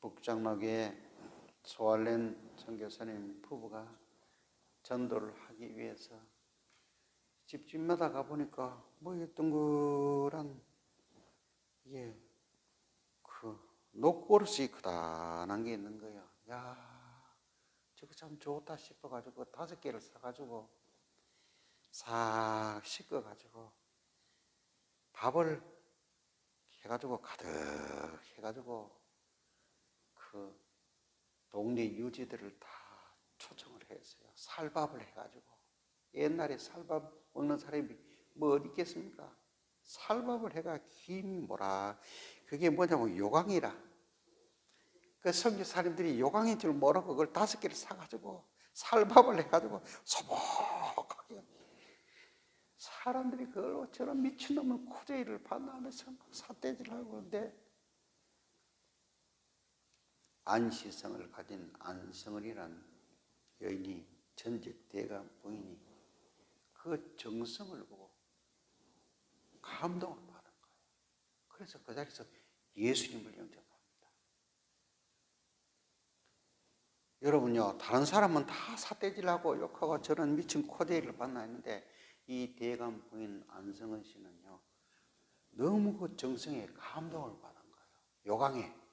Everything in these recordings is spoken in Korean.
북장로교회 소알렌 선교사님 부부가 전도를 하기 위해서 집집마다 가보니까 뭐 이게 둥그란 이게 그 녹고르시 크다란 게 있는 거예요. 야, 저거 참 좋다 싶어가지고 다섯 개를 사가지고 싹 씻어가지고 밥을 해가지고 가득 해가지고 그 동네 유지들을 다 초청을 했어요. 살밥을 해가지고 옛날에 살밥 먹는 사람이 뭐 어디 있겠습니까? 살밥을 해가 김이 뭐라 그게 뭐냐면 요강이라 그 성교사님들이 요강인 줄 모르고 그걸 다섯 개를 사가지고 살밥을 해가지고 소복하게 사람들이 그걸 저런 미친놈을 코제이를 반나면서 사대질 하고 그런데 안시성을 가진 안성을이란 여인이 전직 대감 부인이 그 정성을 보고 감동을 받은 거예요. 그래서 그 자리에서 예수님을 영접합니다. 여러분요, 다른 사람은 다 사대질하고 욕하고 저런 미친 코데이를 받나 했는데 이 대감 부인 안성은 씨는요, 너무 그 정성에 감동을 받은 거예요. 요강에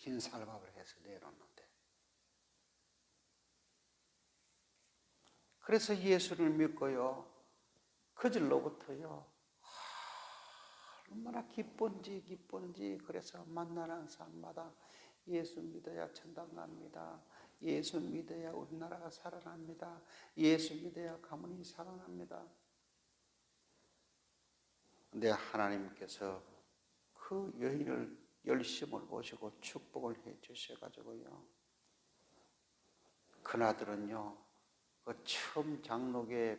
흰 살밥을 해서 내놓는데. 그래서 예수를 믿고요, 그질로부터요, 얼마나 기쁜지 기쁜지 그래서 만나는 삶마다 예수 믿어야 천당 갑니다. 예수 믿어야 우리나라가 살아납니다. 예수 믿어야 가문이 살아납니다. 근데 하나님께서 그 여인을 열심을 보시고 축복을 해 주셔가지고요. 그나들은요, 그 처음 장로계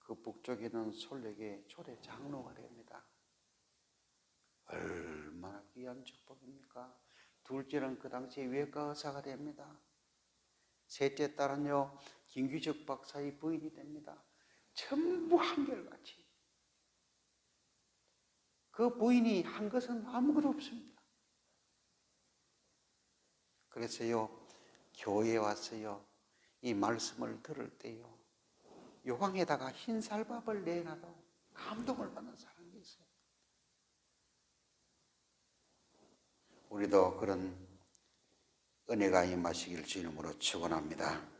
그 북쪽에 있는 솔력의 초대 장로가 됩니다. 얼마나 귀한 축복입니까? 둘째는 그 당시에 외과 의사가 됩니다. 셋째 딸은요, 김규적 박사의 부인이 됩니다. 전부 한결같이. 그 부인이 한 것은 아무것도 없습니다. 그래서요, 교회에 와서요, 이 말씀을 들을 때요, 요강에다가 흰 살밥을 내놔도 감동을 받는 사람이 있어요. 우리도 그런 은혜가 임하시길 주님으로 축원합니다.